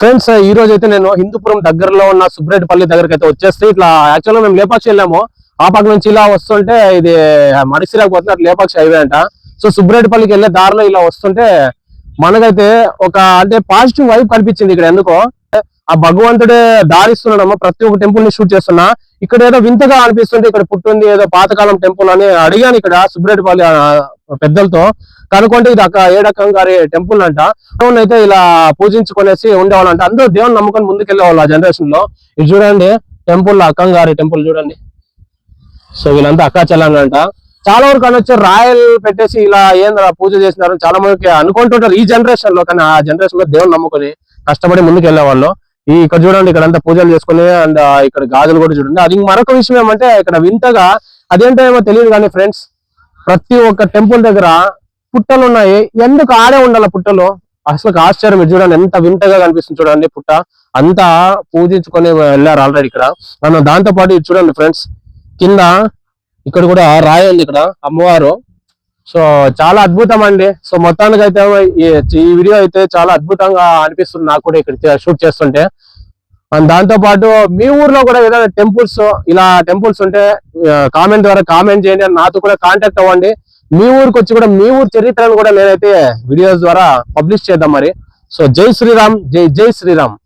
Friends ఈ రోజు అయితే నేను హిందూపురం దగ్గరలో ఉన్న సుబ్రెడ్డిపల్లి దగ్గరికి అయితే వచ్చేస్తే ఇట్లా యాక్చువల్గా మేము లేపాక్షి వెళ్ళాము. ఆ పక్క నుంచి ఇలా వస్తుంటే ఇది మడిసిరాకు పోతుంది అట్లా లేపాక్షి హైవే అంట. సో సుబ్రెడ్డిపల్లికి వెళ్ళే దారిలో ఇలా వస్తుంటే మనకైతే ఒక అంటే పాజిటివ్ వైబ్ కనిపించింది ఇక్కడ ఎందుకో. ఆ భగవంతుడే దారిస్తున్నాడమ్మా. ప్రతి ఒక్క టెంపుల్ని షూట్ చేస్తున్నా. ఇక్కడ ఏదో వింతగా అనిపిస్తుంది ఇక్కడ పుట్టింది ఏదో పాతకాలం టెంపుల్ అని అడిగాను ఇక్కడ సుబ్రెడ్డిపల్లి పెద్దలతో. కనుక్కుంటే ఇది అక్క ఏడకం గారి టెంపుల్ అంట. అయితే ఇలా పూజించుకునేసి ఉండేవాళ్ళంట. అందరూ దేవుని నమ్ముకొని ముందుకెళ్ళేవాళ్ళు ఆ జనరేషన్లో. ఇది చూడండి టెంపుల్ అక్కం గారి టెంపుల్ చూడండి. సో వీళ్ళంతా అక్కా చెల్లంట చాలా వరకు అనొచ్చు రాయల్ పెట్టేసి ఇలా ఏంద్రా పూజ చేసినారు చాలా మందికి అనుకుంటుంటారు ఈ జనరేషన్లో కానీ ఆ జనరేషన్లో దేవుని నమ్ముకొని కష్టపడి ముందుకు వెళ్ళేవాళ్ళు ఈ ఇక్కడ చూడండి ఇక్కడ అంతా పూజలు చేసుకుని అండ్ ఇక్కడ గాజులు కూడా చూడండి. అది మరొక విషయం ఏమంటే ఇక్కడ వింతగా అదేంటో ఏమో తెలియదు కానీ ఫ్రెండ్స్ ప్రతి ఒక్క టెంపుల్ దగ్గర పుట్టలు ఉన్నాయి. ఎందుకు ఆడే ఉండాలి పుట్టలు? అసలు ఆశ్చర్యం. మీరు చూడండి ఎంత వింతగా కనిపిస్తుంది చూడండి పుట్ట. అంతా పూజించుకొని వెళ్ళారు ఆల్రెడీ ఇక్కడ. మనం దాంతో పాటు ఇది చూడండి ఫ్రెండ్స్ కింద ఇక్కడ కూడా రాయి ఉంది ఇక్కడ అమ్మవారు. సో చాలా అద్భుతం అండి సో మొత్తానికి అయితే ఈ- ఈ వీడియో అయితే చాలా అద్భుతంగా అనిపిస్తుంది నాకు కూడా ఇక్కడ షూట్ చేస్తుంటే. అండ్ దాంతో పాటు మీ ఊర్లో కూడా ఏదైనా టెంపుల్స్ ఇలా టెంపుల్స్ ఉంటే కామెంట్ ద్వారా కామెంట్ చేయండి. నాతో కూడా కాంటాక్ట్ అవ్వండి. మీ ఊరికి వచ్చి కూడా మీ ఊరు చరిత్రను కూడా నేనైతే వీడియోస్ ద్వారా పబ్లిష్ చేద్దాం మరి. సో జై శ్రీరామ్ జై జై శ్రీరామ్.